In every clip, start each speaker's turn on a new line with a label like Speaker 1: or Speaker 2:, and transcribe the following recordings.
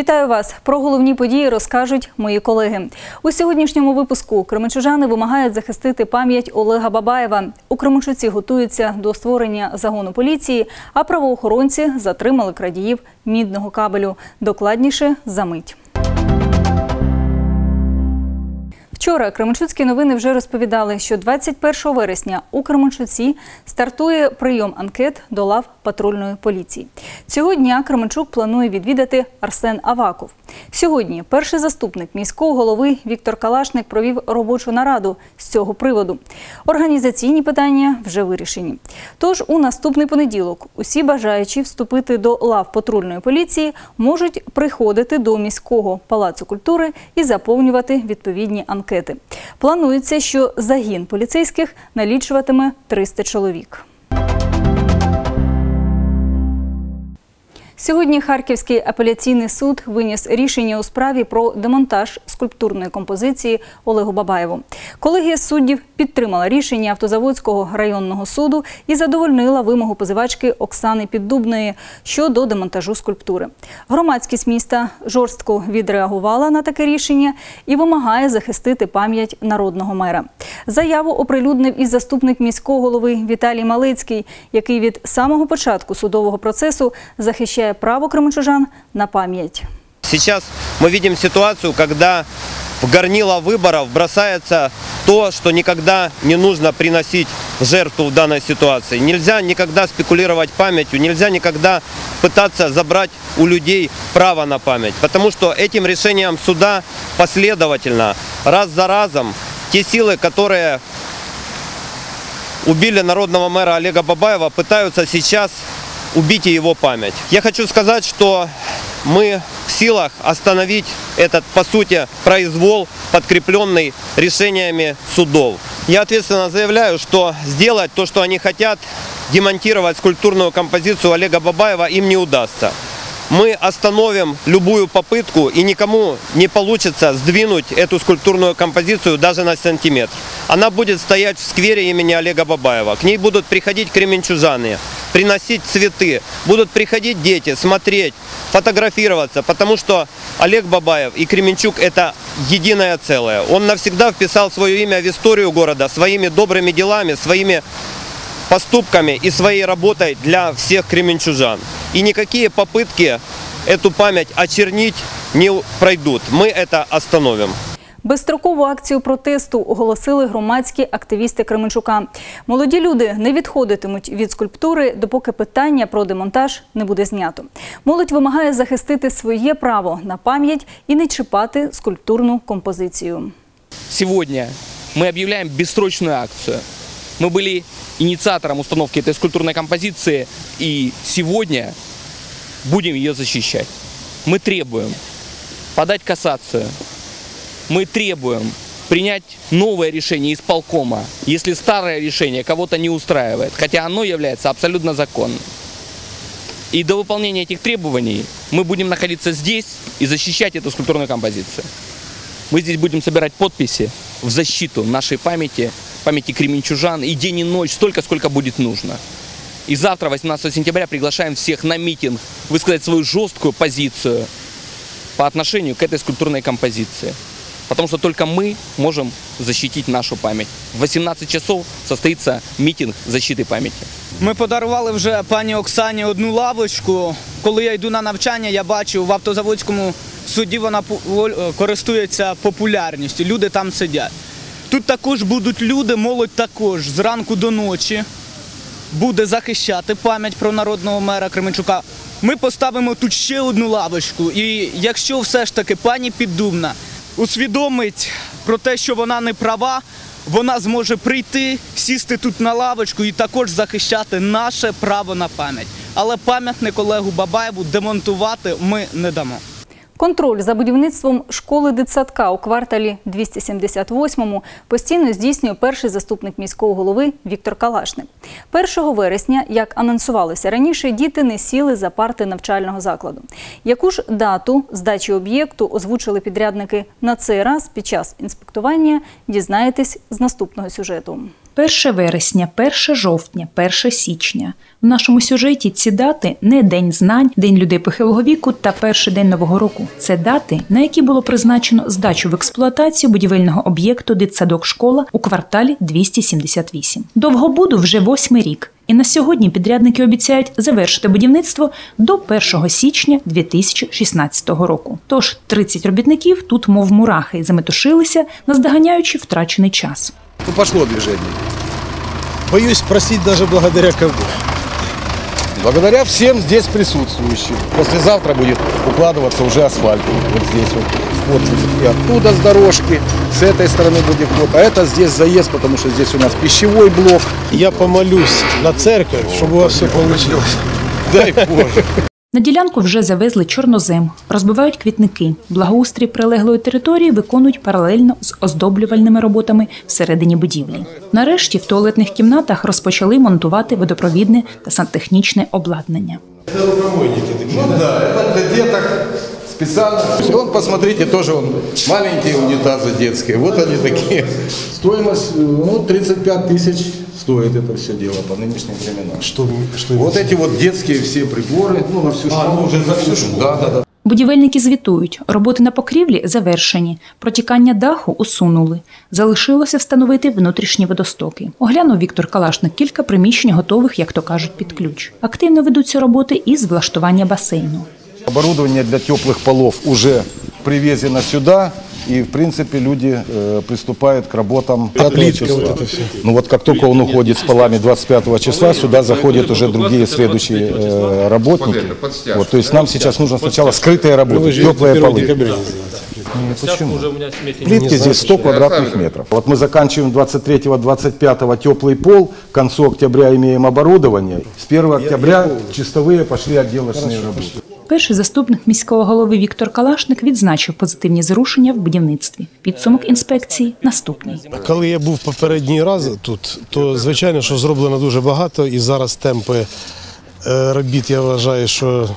Speaker 1: Вітаю вас! Про головні події розкажуть мої колеги. У сьогоднішньому випуску кременчужани вимагають захистити пам'ять Олега Бабаєва. У Кременчуці готуються до створення загону поліції, а правоохоронці затримали крадіїв мідного кабелю. Докладніше за мить. Вчора Кременчуцькі новини вже розповідали, що 21 вересня у Кременчуці стартує прийом анкет до лав патрульної поліції. Цього дня Кременчук планує відвідати Арсен Аваков. Сьогодні перший заступник міського голови Віктор Калашник провів робочу нараду з цього приводу. Організаційні питання вже вирішені. Тож у наступний понеділок усі бажаючі вступити до лав патрульної поліції можуть приходити до міського палацу культури і заповнювати відповідні анкети. Планується, що загін поліцейських налічуватиме 300 чоловік. Сьогодні Харківський апеляційний суд виніс рішення у справі про демонтаж скульптурної композиції Олегу Бабаєву. Колегія суддів підтримала рішення Автозаводського районного суду і задовольнила вимогу позивачки Оксани Піддубної щодо демонтажу скульптури. Громадськість міста жорстко відреагувала на таке рішення і вимагає захистити пам'ять народного мера. Заяву оприлюднив і заступник міського голови Віталій Малицький, який від самого початку судового процесу захищає право кременчужан на пам'ять.
Speaker 2: Сейчас мы видим ситуацию, когда в горнило выборов бросается то, что никогда не нужно приносить жертву в данной ситуации. Нельзя никогда спекулировать памятью, нельзя никогда пытаться забрать у людей право на память. Потому что этим решением суда последовательно, раз за разом, те силы, которые убили народного мэра Олега Бабаева, пытаются сейчас и его память. Я хочу сказать, что мы в силах остановить этот, по сути, произвол, подкрепленный решениями судов. Я ответственно заявляю, что сделать то, что они хотят, демонтировать скульптурную композицию Олега Бабаева им не удастся. Мы остановим любую попытку и никому не получится сдвинуть эту скульптурную композицию даже на сантиметр. Она будет стоять в сквере имени Олега Бабаева. К ней будут приходить кременчужаны, приносить цветы, будут приходить дети, смотреть, фотографироваться, потому что Олег Бабаев и Кременчук это единое целое. Он навсегда вписал свое имя в историю города своими добрыми делами, своими поступками и своей работой для всех кременчужан. И никакие попытки эту память очернить не пройдут. Мы это остановим.
Speaker 1: Безстрокову акцію протесту оголосили громадські активісти Кременчука. Молоді люди не відходитимуть від скульптури, допоки питання про демонтаж не буде знято. Молодь вимагає захистити своє право на пам'ять і не чіпати скульптурну композицію.
Speaker 3: Сегодня мы объявляем бессрочную акцию. Мы были инициатором установки этой скульптурной композиции и сегодня будем ее защищать. Мы требуем подать кассацию. Мы требуем принять новое решение исполкома, если старое решение кого-то не устраивает, хотя оно является абсолютно законным. И до выполнения этих требований мы будем находиться здесь и защищать эту скульптурную композицию. Мы здесь будем собирать подписи в защиту нашей памяти, памяти кременчужан и день и ночь, столько, сколько будет нужно. И завтра, 18 сентября, приглашаем всех на митинг высказать свою жесткую позицию по отношению к этой скульптурной композиции. Потому что только мы можем защитить нашу память. В 18 часов состоится митинг защиты памяти.
Speaker 4: Ми подарували вже пані Оксані одну лавочку. Коли я йду на навчання, я бачу в автозаводському суді вона пов- користується популярністю. Люди там сидять. Тут також будуть люди, молодь також зранку до ночі буде захищати пам'ять про народного мера Кременчука. Ми поставимо тут ще одну лавочку. І якщо все ж таки пані Піддубна усвідомить про те, що вона не права, вона зможе прийти, сісти тут на лавочку і також захищати наше право на пам'ять. Але пам'ятник Олегу Бабаєву демонтувати ми не дамо.
Speaker 1: Контроль за будівництвом школи дитсадка у кварталі 278-му постійно здійснює перший заступник міського голови Віктор Калашник. 1 вересня, як анонсувалося раніше, діти не сіли за парти навчального закладу. Яку ж дату здачі об'єкту озвучили підрядники на цей раз під час інспектування, дізнаєтесь з наступного сюжету.
Speaker 5: 1 вересня, 1 жовтня, 1 січня. В нашому сюжеті ці дати не День знань, День людей похилого віку та перший день Нового року. Це дати, на які було призначено здачу в експлуатацію будівельного об'єкту дитсадок школа у кварталі 278. Довгобуду вже восьмий рік. І на сьогодні підрядники обіцяють завершити будівництво до 1 січня 2016 року. Тож 30 робітників тут, мов мурахи, заметушилися, наздоганяючи втрачений час.
Speaker 6: Ну, пошло движення. Боюсь спросить навіть благодаря кому. Благодаря всем здесь присутствующим. Послезавтра будет укладываться уже асфальт. Вот здесь вот вход. И оттуда с дорожки, с этой стороны будет вход. А это здесь заезд, потому что здесь у нас пищевой блок.
Speaker 7: Я помолюсь на церковь, чтобы у вас все получилось.
Speaker 6: Дай Боже.
Speaker 5: На ділянку вже завезли чорнозем, розбивають квітники. Благоустрій прилеглої території виконують паралельно з оздоблювальними роботами всередині будівлі. Нарешті в туалетних кімнатах розпочали монтувати водопровідне та сантехнічне обладнання.
Speaker 6: Ну да, это для деток специально. Вон, посмотрите, тоже он маленькие унитазы детские. Вот они такие. Стоимость, э, ну, 35 тысяч стоит это все дело по нынешним временам.
Speaker 7: Что, что
Speaker 6: Вот эти вот детские все приборы, ну, на всю школу. уже за всю школу. Да, да, да.
Speaker 5: Будівельники звітують, роботи на покрівлі завершені, протікання даху усунули. Залишилося встановити внутрішні водостоки. Оглянув Віктор Калашник кілька приміщень, готових, як то кажуть, під ключ. Активно ведуться роботи із влаштування басейну.
Speaker 6: Оборудование для теплых полов уже привезено сюда. И, в принципе, люди э, приступают к работам.
Speaker 7: Проплитка,
Speaker 6: числа.
Speaker 7: вот это всё.
Speaker 6: Ну вот как только он уходит с полами 25 числа, сюда заходят уже другие следующие э, работники. Вот, то есть нам сейчас нужно сначала скрытые
Speaker 7: Ну,
Speaker 6: работы,
Speaker 7: вы же
Speaker 6: теплые
Speaker 7: 1
Speaker 6: полы.
Speaker 7: декабря не сделаете.
Speaker 6: Почему? Плитки здесь 100 квадратных метров. Вот мы заканчиваем 23-25 теплый пол, к концу октября имеем оборудование. С 1 октября чистовые пошли отделочные работы.
Speaker 5: Перший заступник міського голови Віктор Калашник відзначив позитивні зрушення в будівництві. Підсумок інспекції наступний.
Speaker 7: Коли я був попередній раз тут, то звичайно, що зроблено дуже багато, і зараз темпи е, робіт, я вважаю, що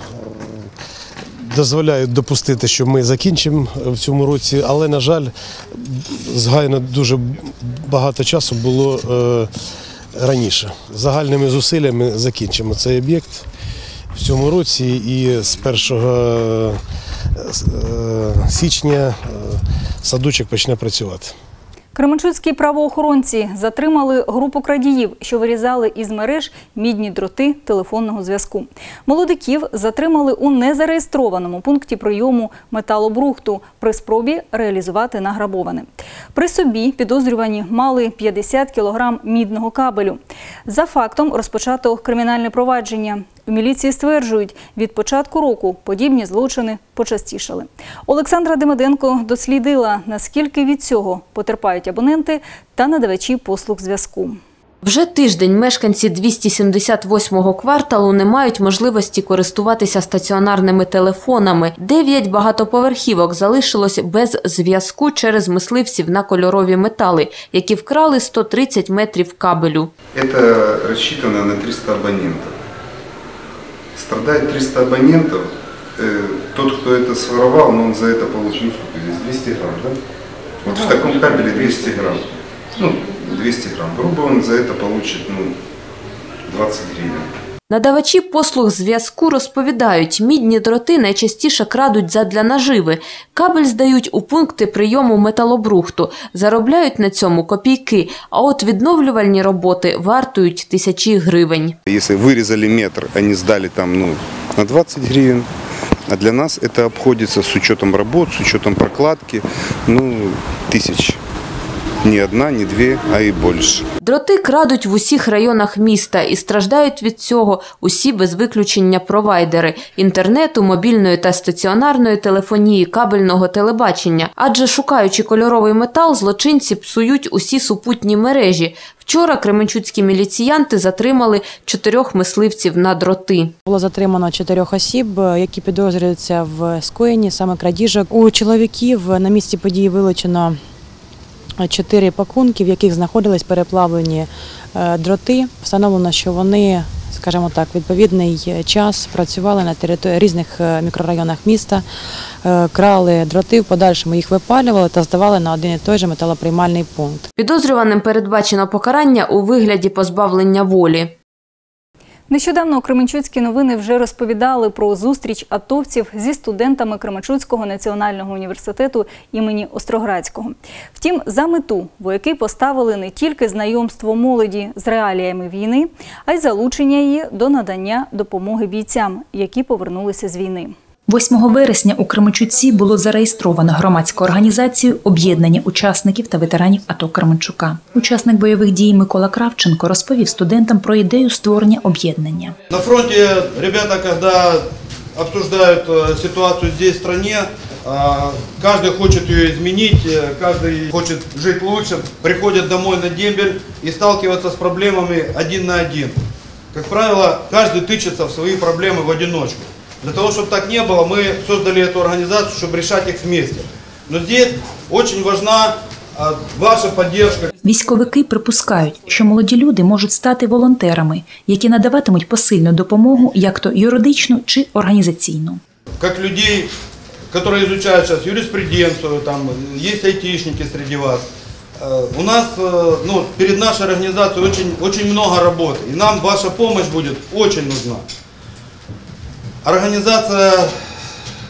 Speaker 7: дозволяють допустити, що ми закінчимо в цьому році, але, на жаль, згайно дуже багато часу було е, раніше. Загальними зусиллями закінчимо цей об'єкт в цьому році і з 1 е, січня е, садочок почне працювати.
Speaker 1: Кременчуцькі правоохоронці затримали групу крадіїв, що вирізали із мереж мідні дроти телефонного зв'язку. Молодиків затримали у незареєстрованому пункті прийому металобрухту при спробі реалізувати награбоване. При собі підозрювані мали 50 кілограм мідного кабелю. За фактом розпочато кримінальне провадження. У міліції стверджують, від початку року подібні злочини почастішали. Олександра Демиденко дослідила, наскільки від цього потерпають абоненти та надавачі послуг зв'язку.
Speaker 8: Вже тиждень мешканці 278-го кварталу не мають можливості користуватися стаціонарними телефонами. Дев'ять багатоповерхівок залишилось без зв'язку через мисливців на кольорові метали, які вкрали 130 метрів кабелю.
Speaker 9: Это рассчитано на 300 абонентов. Страдает 300 абонентов. Э, Тот, кто это своровал, но он за это получил сколько здесь? 200 грамм, да? Вот в таком кабеле 200 грамм. Ну, 200 грамм. Грубо он за это получит, ну, 20 гривен.
Speaker 8: Надавачі послуг зв'язку розповідають, мідні дроти найчастіше крадуть задля наживи. Кабель здають у пункти прийому металобрухту, заробляють на цьому копійки, а от відновлювальні роботи вартують тисячі гривень.
Speaker 9: Если вырезали метр, они сдали там, ну, на 20 гривен. А для нас это обходится с учетом работ, с учетом прокладки, ну, тысяч. Не одна, не две, а и больше.
Speaker 8: Дроти крадуть в усіх районах міста і страждають від цього усі без виключення провайдери інтернету, мобільної та стаціонарної телефонії, кабельного телебачення. Адже шукаючи кольоровий метал, злочинці псують усі супутні мережі. Вчора кременчуцькі міліціянти затримали чотирьох мисливців на дроти.
Speaker 10: Було затримано чотирьох осіб, які підозрюються в скоєнні саме крадіжок. У чоловіків на місці події вилучено чотири пакунки, в яких знаходились переплавлені е, дроти. Встановлено, що вони скажімо так, відповідний час працювали на території різних е, мікрорайонах міста, е, крали дроти, в подальшому їх випалювали та здавали на один і той же металоприймальний пункт.
Speaker 8: Підозрюваним передбачено покарання у вигляді позбавлення волі.
Speaker 1: Нещодавно Кременчуцькі новини вже розповідали про зустріч атовців зі студентами Кременчуцького національного університету імені Остроградського. Втім, за мету вояки поставили не тільки знайомство молоді з реаліями війни, а й залучення її до надання допомоги бійцям, які повернулися з війни.
Speaker 5: 8 вересня у Кременчуці було зареєстровано громадську організацію об'єднання учасників та ветеранів АТО Кременчука. Учасник бойових дій Микола Кравченко розповів студентам про ідею створення об'єднання.
Speaker 11: На фронте ребята, когда обсуждают э, ситуацию здесь, в стране, э, каждый хочет ее изменить, э, каждый хочет жить лучше, приходят домой на дембель и сталкиваться с проблемами один на один. Как правило, каждый тычется в свои проблемы в одиночку. Для того, чтобы так не было, мы создали эту организацию, чтобы решать их вместе. Но здесь очень важна э, ваша поддержка,
Speaker 5: Військовики припускають, що молоді люди можуть стати волонтерами, які надаватимуть посильну допомогу, як то юридичну чи організаційну.
Speaker 11: как людей, которые изучают сейчас юриспруденцию, там есть айтишники среди вас. Э, У нас э, ну, перед нашей организацией очень, очень много работы, и нам ваша помощь будет очень нужна. Организация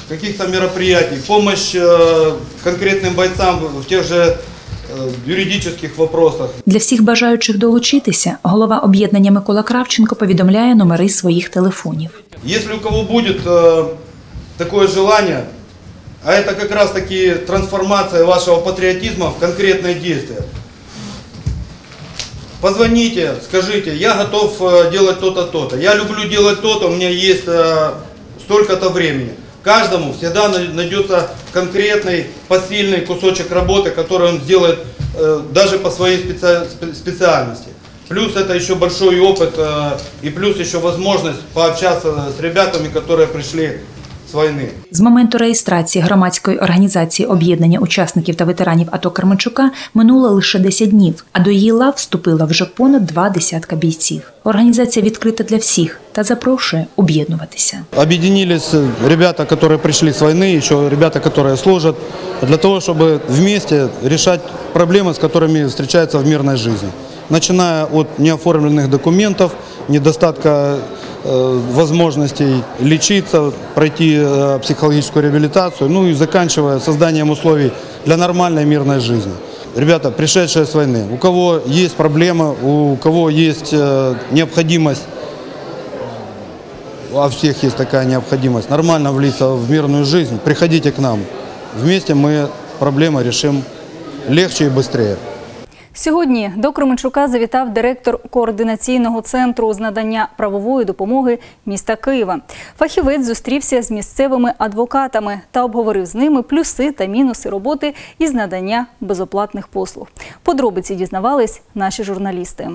Speaker 11: каких-то мероприятий, помощь э, конкретным бойцам в в тех же э, юридических вопросах.
Speaker 5: Для всіх бажаючих долучитися голова об'єднання Микола Кравченко повідомляє номери своїх телефонів.
Speaker 11: Если у кого будет э, такое желание, а это как раз таки трансформация вашего патриотизма в конкретное действие, позвоните, скажите, я готов э, делать то-то, то-то, я люблю делать то-то, у меня есть э, столько-то времени. Каждому всегда на- найдется конкретный, посильный кусочек работы, который он сделает э, даже по своей специ- спе- специальности. Плюс это еще большой опыт э, и плюс еще возможность пообщаться с ребятами, которые пришли с войны.
Speaker 5: З моменту реєстрації громадської організації об'єднання учасників та ветеранів АТО Кременчука минуло лише 10 днів, а до її лав вступило вже понад два десятка бійців. Організація відкрита для всіх та запрошує об'єднуватися.
Speaker 11: Объединились ребята, которые пришли с войны, еще ребята, которые служат, для того, чтобы вместе решать проблемы, с которыми встречаются в мирной жизни. Начиная от неоформленных документов, недостатка э, возможностей лечиться, пройти э, психологическую реабилитацию, ну и заканчивая созданием условий для нормальной мирной жизни. Ребята, пришедшие с войны, у кого есть проблемы, у кого есть э, необходимость а всех есть такая необходимость, нормально влиться в мирную жизнь, приходите к нам. Вместе мы проблемы решим легче и быстрее.
Speaker 1: Сьогодні до Кременчука завітав директор координаційного центру з надання правової допомоги міста Києва. Фахівець зустрівся з місцевими адвокатами та обговорив з ними плюси та мінуси роботи із надання безоплатних послуг. Подробиці дізнавались наші журналісти.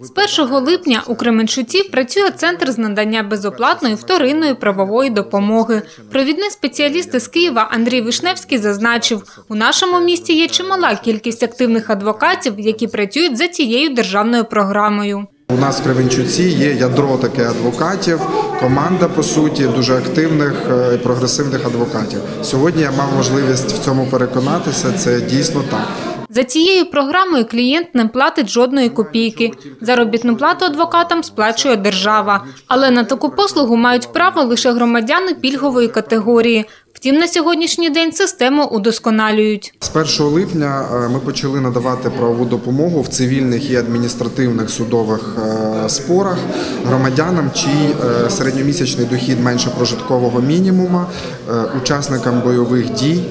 Speaker 12: З 1 липня у Кременчуці працює центр з надання безоплатної вторинної правової допомоги. Провідний спеціаліст із Києва Андрій Вишневський зазначив, у нашому місті є чимала кількість активних адвокатів, які працюють за цією державною програмою.
Speaker 13: У нас в Кременчуці є ядро таке адвокатів, команда по суті дуже активних е, і прогресивних адвокатів. Сьогодні я мав можливість в цьому переконатися. Це дійсно так.
Speaker 12: За цією програмою клієнт не платить жодної копійки. Заробітну плату адвокатам сплачує держава. Але на таку послугу мають право лише громадяни пільгової категорії. Втім, на сьогоднішній день систему удосконалюють.
Speaker 13: З 1 липня е, ми почали надавати правову допомогу в цивільних і адміністративних судових е, спорах громадянам, чий е, середньомісячний дохід менше прожиткового мінімума, учасникам бойових дій.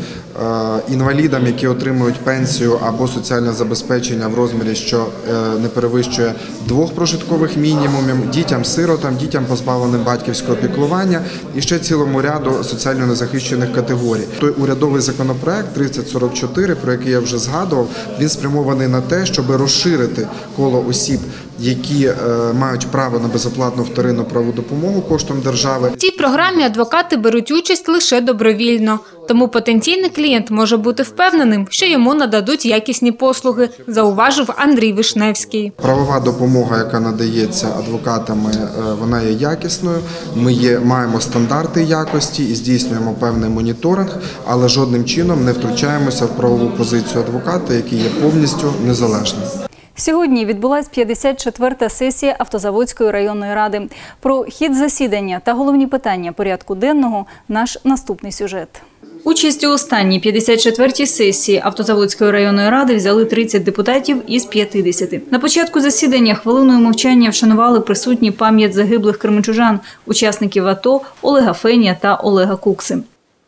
Speaker 13: Е, Інвалідам, які отримують пенсію або соціальне забезпечення в розмірі, що е, не перевищує двох прожиткових мінімумів, дітям-сиротам, дітям позбавленим батьківського піклування і ще цілому ряду соціально незахищених категорій. Той урядовий законопроект 3044, про який я вже згадував, він спрямований на те, щоб розширити коло осіб, які е, мають право на безоплатну вторинну правову допомогу коштом держави.
Speaker 12: В цій програмі адвокати беруть участь лише добровільно. Тому потенційний клієнт може бути впевненим, що йому нададуть якісні послуги, зауважив Андрій Вишневський.
Speaker 13: Правова допомога, яка надається адвокатами, е, вона є якісною. Ми є, маємо стандарти якості і здійснюємо певний моніторинг, але жодним чином не втручаємося в правову позицію адвоката, який є повністю незалежним.
Speaker 1: Сьогодні відбулась 54-та сесія Автозаводської районної ради. Про хід засідання та головні питання порядку денного наш наступний сюжет. Участь у останній 54-й сесії Автозаводської районної ради взяли 30 депутатів із 50. На початку засідання хвилиною мовчання вшанували присутні пам'ять загиблих кременчужан, учасників АТО Олега Фенія та Олега Кукси.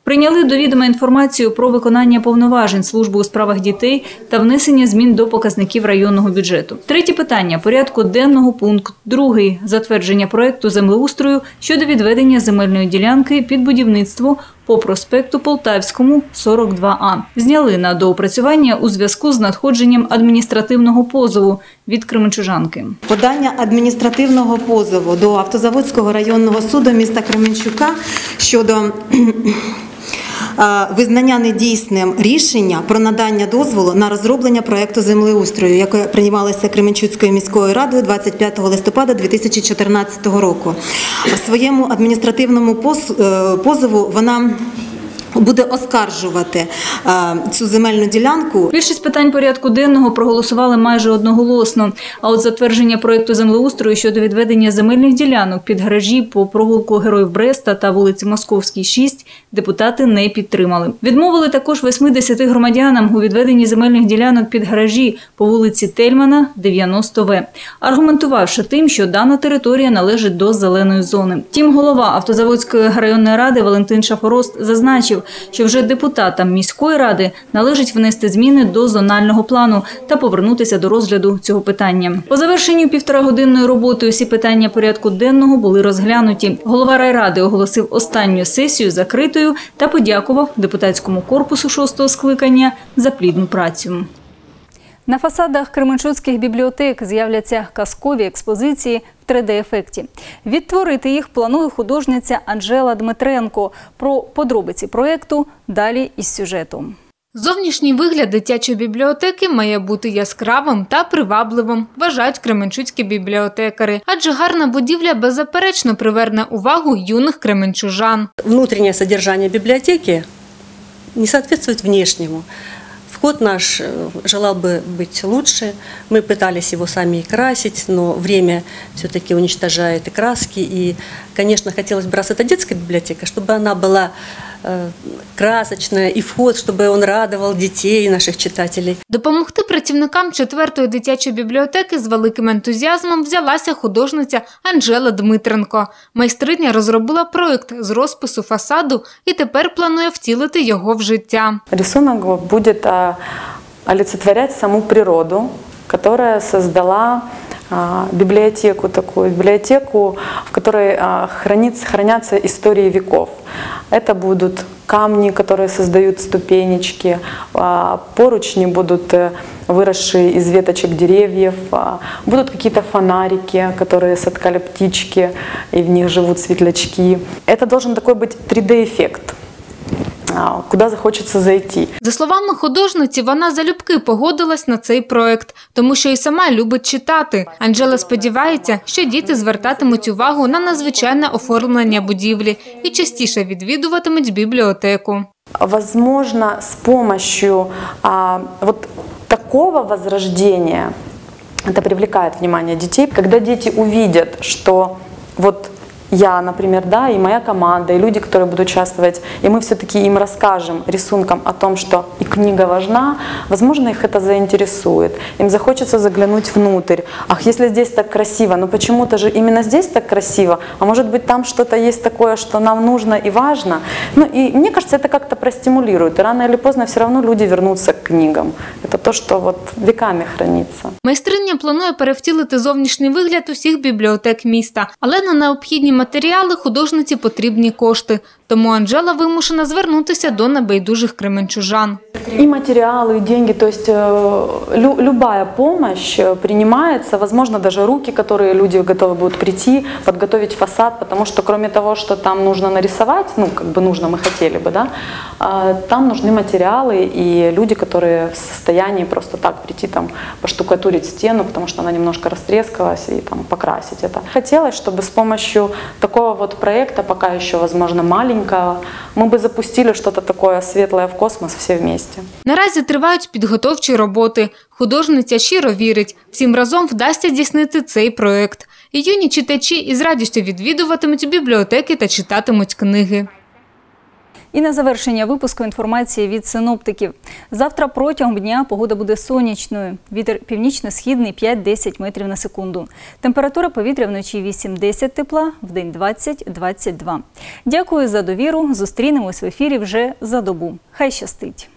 Speaker 1: Прийняли до відома інформацію про виконання повноважень служби у справах дітей та внесення змін до показників районного бюджету. Третє питання порядку денного пункт другий затвердження проекту землеустрою щодо відведення земельної ділянки під будівництво по проспекту Полтавському 42А. Зняли на доопрацювання у зв'язку з надходженням адміністративного позову від Кременчужанки.
Speaker 14: Подання адміністративного позову до Автозаводського районного суду міста Кременчука щодо визнання недійсним рішення про надання дозволу на розроблення проекту землеустрою, яке приймалося Кременчуцькою міською радою 25 листопада 2014 року. В своєму адміністративному е, позову вона буде оскаржувати е, цю земельну ділянку
Speaker 1: Більшість питань порядку денного проголосували майже одноголосно. А от затвердження проекту землеустрою щодо відведення земельних ділянок під гаражі по провулку Героїв Бреста та вулиці Московській, 6 депутати не підтримали. Відмовили також 80 громадянам у відведенні земельних ділянок під гаражі по вулиці Тельмана, 90В, аргументувавши тим, що дана територія належить до зеленої зони. Тім голова Автозаводської районної ради Валентин Шафорост зазначив, що вже депутатам міської ради належить внести зміни до зонального плану та повернутися до розгляду цього питання. По завершенню півторагодинної роботи усі питання порядку денного були розглянуті. Голова райради оголосив останню сесію закритою та подякував депутатському корпусу шостого скликання за плідну працю. На фасадах кременчуцьких бібліотек з'являться казкові експозиції в 3D-ефекті. Відтворити їх планує художниця Анжела Дмитренко. Про подробиці проєкту далі із сюжетом.
Speaker 12: Зовнішній вигляд дитячої бібліотеки має бути яскравим та привабливим, вважають кременчуцькі бібліотекари. Адже гарна будівля беззаперечно приверне увагу юних кременчужан.
Speaker 15: внутреннее содержание библиотеки не соответствует внешнему. Вход наш э, желал бы быть лучше. Мы пытались его сами и красить, но время все-таки уничтожает и краски. И, конечно, хотелось бы, раз это детская библиотека, чтобы она была э, красочная, и вход, чтобы он радовал детей, наших читателей.
Speaker 12: Допомогти працівникам четвертої дитячої бібліотеки з великим ентузіазмом взялася художниця Анжела Дмитренко. Майстриня розробила проєкт з розпису фасаду і тепер планує втілити його в життя.
Speaker 16: Рисунок будет а, олицетворять саму природу, которая создала библиотеку такую, библиотеку, в которой а, хранится, хранятся истории веков. Это будут камни, которые создают ступенечки, а, поручни будут э, выросшие из веточек деревьев, а, будут какие-то фонарики, которые соткали птички, и в них живут светлячки. Это должен такой быть 3D-эффект, а, куда захочется зайти.
Speaker 12: За словами художниці, вона залюбки погодилась на цей проект, тому що і сама любить читати. Анжела сподівається, що діти звертатимуть увагу на надзвичайне оформлення будівлі і частіше відвідуватимуть бібліотеку.
Speaker 16: Возможно, с помощью а, вот такого возрождения, это привлекает внимание детей, когда дети увидят, что вот я, например, да, и моя команда, и люди, которые будут участвовать, и мы все-таки им расскажем рисунком о том, что и книга важна, возможно, их это заинтересует. Им захочется заглянуть внутрь. Ах, если здесь так красиво, но почему-то же именно здесь так красиво, а может быть там что-то есть такое, что нам нужно и важно. Ну и мне кажется, это как-то простимулирует. И рано или поздно все равно люди вернутся к книгам. Это то, что вот веками хранится.
Speaker 12: Майстриня планує перевтілити зовнішній вигляд усіх бібліотек міста, але на необхідні матеріали художниці потрібні кошти. Тому Анжела вимушена звернутися до небайдужих кременчужан.
Speaker 16: И материалы, и деньги, то есть э, лю- любая помощь э, принимается, возможно, даже руки, которые люди готовы будут прийти, подготовить фасад, потому что кроме того, что там нужно нарисовать, ну, как бы нужно, мы хотели бы, да, а, там нужны материалы и люди, которые в состоянии просто так прийти там поштукатурить стену, потому что она немножко растрескалась, и там покрасить это. Хотелось, чтобы с помощью такого вот проекта, пока еще, возможно, маленького, мы би запустили щось таке светлое в космос всі вместе.
Speaker 12: Наразі тривають підготовчі роботи. Художниця щиро вірить, всім разом вдасться здійснити цей проект. І юні читачі із радістю відвідуватимуть бібліотеки та читатимуть книги.
Speaker 1: І на завершення випуску інформації від синоптиків. Завтра протягом дня погода буде сонячною. Вітер північно-східний 5-10 метрів на секунду. Температура повітря вночі 8-10 тепла, вдень 20-22. Дякую за довіру. Зустрінемось в ефірі вже за добу. Хай щастить!